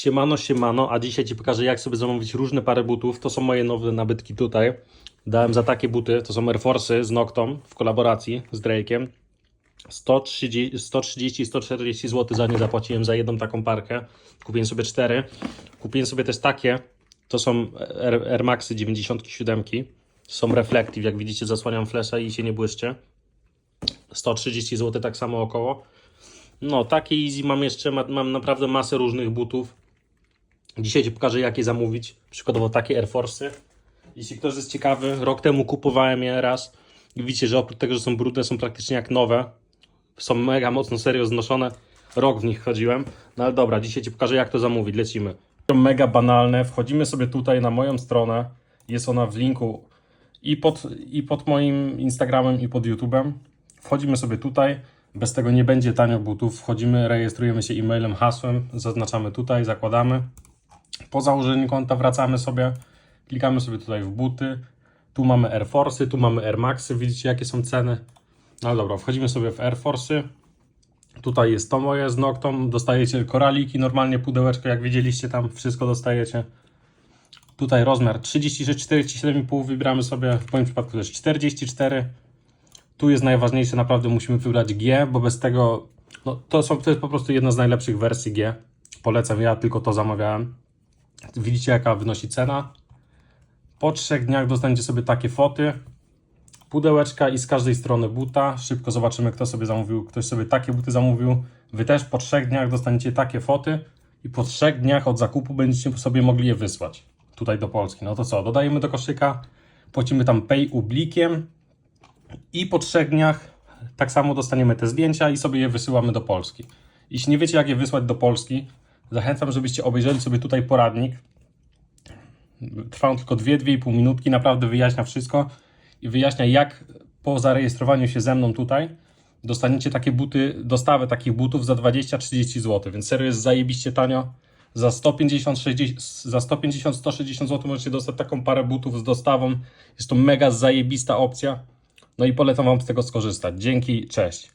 Siemano, siemano, a dzisiaj Ci pokażę jak sobie zamówić różne pary butów. To są moje nowe nabytki tutaj. Dałem za takie buty, to są Air Force'y z Noctom w kolaboracji z Drake'em. 130 130-140 zł za nie zapłaciłem za jedną taką parkę. Kupiłem sobie cztery. Kupiłem sobie też takie, to są Air, Air Maxy 97. Są Reflective, jak widzicie zasłaniam flesza i się nie błyszczy. 130 zł tak samo około. No, takie easy mam jeszcze, ma, mam naprawdę masę różnych butów. Dzisiaj Ci pokażę, jakie zamówić. Przykładowo takie Air Force'y. Jeśli ktoś jest ciekawy, rok temu kupowałem je raz. I widzicie, że oprócz tego, że są brudne, są praktycznie jak nowe. Są mega mocno serio znoszone. Rok w nich chodziłem. No ale dobra, dzisiaj Ci pokażę, jak to zamówić. Lecimy. Mega banalne. Wchodzimy sobie tutaj na moją stronę. Jest ona w linku i pod, i pod moim Instagramem, i pod YouTube'em. Wchodzimy sobie tutaj. Bez tego nie będzie tanio butów. Wchodzimy, rejestrujemy się e-mailem, hasłem, zaznaczamy tutaj, zakładamy. Po założeniu konta wracamy sobie, klikamy sobie tutaj w buty. Tu mamy Air Force'y, tu mamy Air Maxy. Widzicie jakie są ceny? No dobra, wchodzimy sobie w Air Force'y. Tutaj jest to moje z Noctom. Dostajecie koraliki, normalnie pudełeczko, jak widzieliście tam, wszystko dostajecie. Tutaj rozmiar 36, 47,5 wybieramy sobie, w moim przypadku jest 44. Tu jest najważniejsze, naprawdę musimy wybrać G, bo bez tego, no to, są, to jest po prostu jedna z najlepszych wersji G. Polecam, ja tylko to zamawiałem. Widzicie jaka wynosi cena. Po trzech dniach dostaniecie sobie takie foty, pudełeczka i z każdej strony buta. Szybko zobaczymy kto sobie zamówił, ktoś sobie takie buty zamówił. Wy też po trzech dniach dostaniecie takie foty i po trzech dniach od zakupu będziecie sobie mogli je wysłać tutaj do Polski. No to co, dodajemy do koszyka, płacimy tam pay ublikiem i po trzech dniach tak samo dostaniemy te zdjęcia i sobie je wysyłamy do Polski. Jeśli nie wiecie, jak je wysłać do Polski, zachęcam, żebyście obejrzeli sobie tutaj poradnik. Trwa on tylko 2-2,5 minutki, naprawdę wyjaśnia wszystko i wyjaśnia, jak po zarejestrowaniu się ze mną tutaj dostaniecie takie buty, dostawę takich butów za 20-30 zł, więc serio jest zajebiście tanio. Za 150, 60, za 150, 160 zł możecie dostać taką parę butów z dostawą. Jest to mega zajebista opcja. No i polecam Wam z tego skorzystać. Dzięki, cześć.